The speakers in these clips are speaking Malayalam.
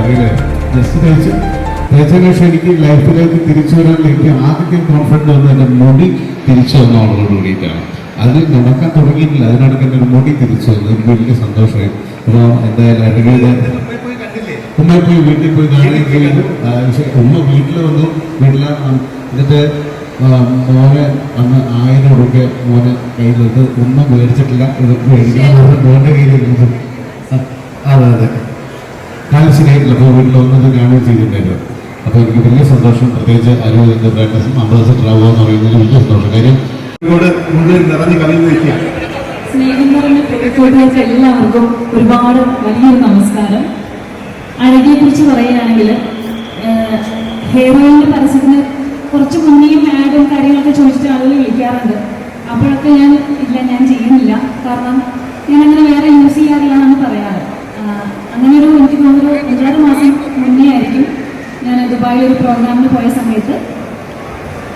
അറിയില്ലേ. ജസ്റ്റ് തേച്ച് തേച്ചതിന് ശേഷം എനിക്ക് ലൈഫിലേക്ക് തിരിച്ചു വരാനുള്ള എനിക്ക് ആദ്യത്തെ കോൺഫിഡൻസ് വന്നത് എന്റെ മുടി തിരിച്ചു വന്ന ആളുകളോട് കൂടിയിട്ടാണ്. അത് നടക്കാൻ തുടങ്ങിയിട്ടില്ല. അതിനിടയ്ക്ക് എന്റെ ഒരു മുടി തിരിച്ചു വന്നു. എനിക്ക് വലിയ സന്തോഷമായി. അപ്പോൾ എന്തായാലും അടുക്കയുടെ ഉമ്മ പോയി വീട്ടിൽ പോയി കാണുകയും ഉമ്മ വീട്ടിൽ വന്നു. വീട്ടിൽ എന്നിട്ട് മോനെ അന്ന് ആയിരം രൂപ മോനെ കയ്യിലെടുത്ത് ഒന്നും മേടിച്ചിട്ടില്ല. ഇത് മേടിക്കാൻ മോനെ മോന്റെ കയ്യിലിരുന്നത്. അതെ അതെ. കാലം കോവിഡിൽ ഒന്നും കാണുകയും ചെയ്തിട്ടുണ്ടായിരുന്നു അപ്പോൾ എനിക്ക് വലിയ സന്തോഷം. പ്രത്യേകിച്ച് അരൂർ ബ്രാൻഡസും അമ്പത് അംബാസഡർ ആവുക എന്ന് പറയുന്നത് വലിയ സന്തോഷം. കാര്യം മുഴുവൻ നിറഞ്ഞു സ്നേഹം നിറഞ്ഞ കോഴിക്കോട്ടുകാർക്ക് എല്ലാവർക്കും ഒരുപാട് വലിയൊരു നമസ്കാരം. അഴകിയെ കുറിച്ച് പറയുകയാണെങ്കിൽ ഹെയർ ഓയിലിന്റെ പരസ്യത്തിന് കുറച്ച് മുന്നേയും ആഡും കാര്യങ്ങളൊക്കെ ചോദിച്ചിട്ട് ആളുകൾ വിളിക്കാറുണ്ട്. അപ്പോഴൊക്കെ ഞാൻ ഇല്ല ഞാൻ ചെയ്യുന്നില്ല. കാരണം ഞാൻ അങ്ങനെ വേറെ യൂസ് ചെയ്യാറില്ല എന്നാണ് പറയാറ്. അങ്ങനെ ഒരു എനിക്ക് തോന്നുന്നു ഒരു അഞ്ചാറ് മാസം മുന്നേ ആയിരിക്കും ഞാൻ ദുബായിൽ ഒരു പ്രോഗ്രാമിന് പോയ സമയത്ത്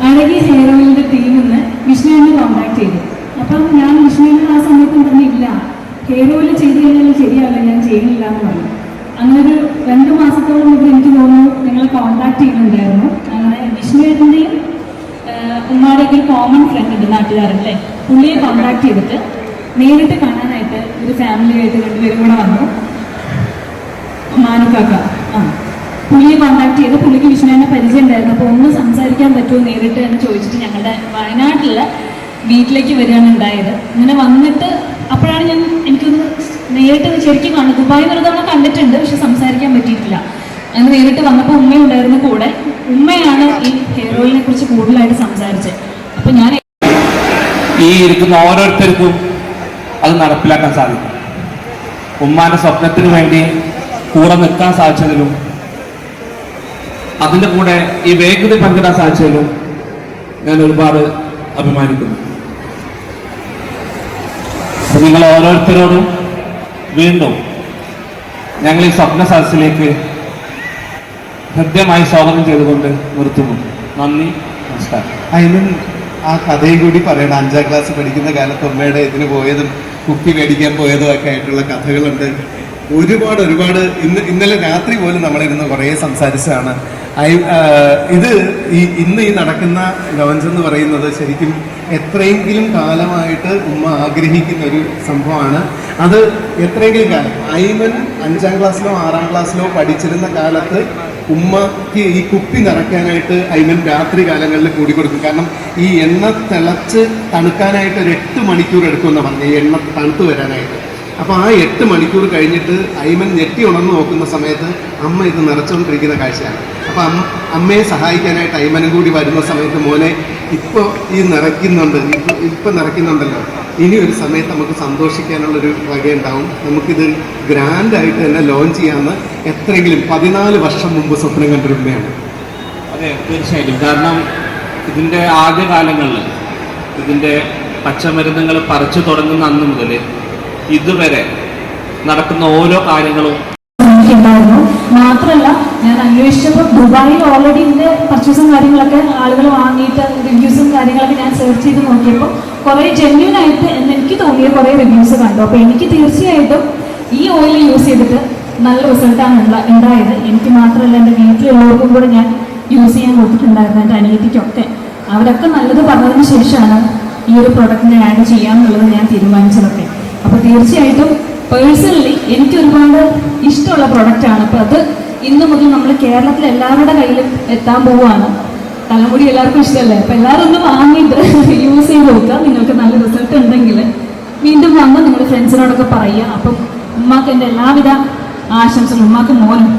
അഴകി ഹെയർ ഓയിലിന്റെ ടീമിൽ നിന്ന് വിഷ്ണുവിനെ കോൺടാക്ട് ചെയ്തു. അപ്പം ഞാൻ വിഷ്ണുവിനെ ആ സമയത്തും തന്നെ ഇല്ല ഹെയർ ഓയിൽ ചെയ്ത് കഴിഞ്ഞാൽ ശരിയല്ല ഞാൻ ചെയ്യുന്നില്ല എന്ന് പറഞ്ഞു. അങ്ങനെ ഒരു രണ്ട് മാസത്തോളം മുമ്പ് എനിക്ക് തോന്നുന്നു നിങ്ങളെ കോൺടാക്ട് ചെയ്യുന്നുണ്ടായിരുന്നു. അങ്ങനെ വിഷ്ണുവിന്റെയും ഉമ്മാടെയൊക്കെ ഒരു കോമൺ ഫ്രണ്ട് ഉണ്ട് നാട്ടുകാരല്ലേ പുള്ളിയെ കോൺടാക്ട് ചെയ്തിട്ട് നേരിട്ട് കാണാനായിട്ട് ഒരു ഫാമിലിയായിട്ട് രണ്ടുപേരും കൂടെ വന്നു. മാനുക്കാക്ക ആ. പുള്ളിയെ കോണ്ടാക്ട് ചെയ്ത് പുള്ളിക്ക് വിഷ്ണുവിനെ പരിചയം ഉണ്ടായിരുന്നു അപ്പോൾ ഒന്ന് സംസാരിക്കാൻ പറ്റുമോ നേരിട്ട് എന്ന് ചോദിച്ചിട്ട് ഞങ്ങളുടെ വയനാട്ടിലെ വീട്ടിലേക്ക് വരികയാണ് ഉണ്ടായത്. അങ്ങനെ വന്നിട്ട് അപ്പോഴാണ് ഞാൻ എനിക്കൊന്ന് നേരിട്ട് ശരിക്കും കാണുന്നത്. ദുബായ് തവണ കണ്ടിട്ടുണ്ട് പക്ഷെ സംസാരിക്കാൻ പറ്റിയിട്ടില്ല. അങ്ങനെ നേരിട്ട് വന്നപ്പോൾ ഉമ്മയുണ്ടായിരുന്നു കൂടെ. ഉമ്മയാണ് ഈ ഹെയർ കുറിച്ച് കൂടുതലായിട്ട് സംസാരിച്ചത്. അപ്പോൾ ഞാൻ ഈ ഇരിക്കുന്ന ഓരോരുത്തർക്കും അത് നടപ്പിലാക്കാൻ സാധിക്കും. ഉമ്മാന്റെ സ്വപ്നത്തിന് വേണ്ടി കൂടെ നിൽക്കാൻ സാധിച്ചതിലും അതിന്റെ കൂടെ ഈ വേഗത പങ്കിടാൻ സാധിച്ചതിലും ഞാൻ ഒരുപാട് അഭിമാനിക്കുന്നു. നിങ്ങൾ ഓരോരുത്തരോടും വീണ്ടും ഞങ്ങൾ ഈ സ്വപ്ന സദസ്സിലേക്ക് ഹൃദ്യമായി സ്വാഗതം ചെയ്തുകൊണ്ട് നിർത്തുന്നു. നന്ദി നമസ്കാരം. അതിനും ആ കഥയും കൂടി പറയണം. അഞ്ചാം ക്ലാസ് പഠിക്കുന്ന കാലത്ത് ഉമ്മയുടെ ഇതിന് പോയതും കുപ്പി മേടിക്കാൻ പോയതും ഒക്കെ ആയിട്ടുള്ള കഥകളുണ്ട്. ഒരുപാട് ഒരുപാട് ഇന്ന് ഇന്നലെ രാത്രി പോലും നമ്മളിരുന്ന് കുറേ സംസാരിച്ചതാണ്. ഇത് ഈ ഇന്ന് ഈ നടക്കുന്ന ലോഞ്ച് എന്ന് പറയുന്നത് ശരിക്കും എത്രയെങ്കിലും കാലമായിട്ട് ഉമ്മ ആഗ്രഹിക്കുന്ന ഒരു സംഭവമാണ്. അത് എത്രയെങ്കിലും കാലം ഐമൻ അഞ്ചാം ക്ലാസ്സിലോ ആറാം ക്ലാസ്സിലോ പഠിച്ചിരുന്ന കാലത്ത് ഉമ്മക്ക് ഈ കുപ്പി നിറയ്ക്കാനായിട്ട് ഐമൻ രാത്രി കാലങ്ങളിൽ കൂടി കൊടുക്കും. കാരണം ഈ എണ്ണ തിളച്ച് തണുക്കാനായിട്ട് ഒരു എട്ട് മണിക്കൂർ എടുക്കുമെന്ന് പറഞ്ഞു ഈ എണ്ണ തണുത്ത് വരാനായിട്ട്. അപ്പോൾ ആ എട്ട് മണിക്കൂർ കഴിഞ്ഞിട്ട് ഐമൻ ഞെട്ടി ഉണർന്നു നോക്കുന്ന സമയത്ത് അമ്മ ഇത് നിറച്ചുകൊണ്ടിരിക്കുന്ന കാഴ്ചയാണ്. അപ്പോൾ അമ്മ അമ്മയെ സഹായിക്കാനായിട്ട് ഐമനും കൂടി വരുന്ന സമയത്ത് മോനെ ഇപ്പോൾ ഈ നിറയ്ക്കുന്നുണ്ട് ഇപ്പൊ ഇപ്പം നിറയ്ക്കുന്നുണ്ടല്ലോ. ഇനി ഒരു സമയത്ത് നമുക്ക് സന്തോഷിക്കാനുള്ളൊരു വകയുണ്ടാവും. നമുക്കിത് ഗ്രാൻഡായിട്ട് തന്നെ ലോഞ്ച് ചെയ്യാമെന്ന് എത്രയെങ്കിലും പതിനാല് വർഷം മുമ്പ് സ്വപ്നം കണ്ടിരുന്നതാണ് അതെ തീർച്ചയായിട്ടും. കാരണം ഇതിന്റെ ആദ്യകാലങ്ങളിൽ ഇതിന്റെ പച്ചമരുന്നുകൾ പറിച്ചു തുടങ്ങുന്ന അന്ന് മുതൽ ഇതുവരെ നടക്കുന്ന ഓരോ കാര്യങ്ങളും എനിക്കുണ്ടായിരുന്നു മാത്രമല്ല ഞാൻ അന്വേഷിച്ചപ്പോൾ ദുബായിൽ ഓൾറെഡി ഇതിന്റെ പർച്ചേസും കാര്യങ്ങളൊക്കെ ആളുകൾ വാങ്ങിയിട്ട് റിവ്യൂസും കാര്യങ്ങളൊക്കെ ഞാൻ സെർച്ച് ചെയ്ത് നോക്കിയപ്പോൾ കുറേ ജെന്യൂൻ ആയിട്ട് എന്ന് എനിക്ക് തോന്നിയ കുറേ റിവ്യൂസ് കണ്ടു. അപ്പോൾ എനിക്ക് തീർച്ചയായിട്ടും ഈ ഓയിൽ യൂസ് ചെയ്തിട്ട് നല്ല റിസൾട്ടാണ് ഉണ്ടായത്. എനിക്ക് മാത്രമല്ല എന്റെ വീട്ടിലുള്ളവർക്കും കൂടെ ഞാൻ യൂസ് ചെയ്യാൻ കൊടുത്തിട്ടുണ്ടായിരുന്നു എന്റെ അനിയത്തിക്കൊക്കെ. അവരൊക്കെ നല്ലത് പറഞ്ഞതിന് ശേഷമാണ് ഈ ഒരു പ്രൊഡക്റ്റിനെ ആഡ് ചെയ്യാമെന്നുള്ളത് ഞാൻ തീരുമാനിച്ചതൊക്കെ. അപ്പോൾ തീർച്ചയായിട്ടും പേഴ്സണലി എനിക്ക് ഒരുപാട് ഇഷ്ടമുള്ള പ്രൊഡക്റ്റാണ് അപ്പോൾ അത് ഇന്ന് മുതൽ നമ്മൾ കേരളത്തിൽ എല്ലാവരുടെ കയ്യിലും എത്താൻ പോവുകയാണ്. തലമുടി എല്ലാവർക്കും ഇഷ്ടമല്ലേ? അപ്പൊ എല്ലാവരും ഒന്ന് വാങ്ങിയിട്ട് യൂസ് ചെയ്ത് നോക്കുക. നിങ്ങൾക്ക് നല്ല റിസൾട്ട് ഉണ്ടെങ്കിൽ വീണ്ടും വന്ന് നിങ്ങൾ ഫ്രണ്ട്സിനോടൊക്കെ പറയുക. അപ്പം ഉമ്മാക്ക് എന്റെ എല്ലാവിധ ആശംസകളും ഉമ്മാക്ക് മോനും.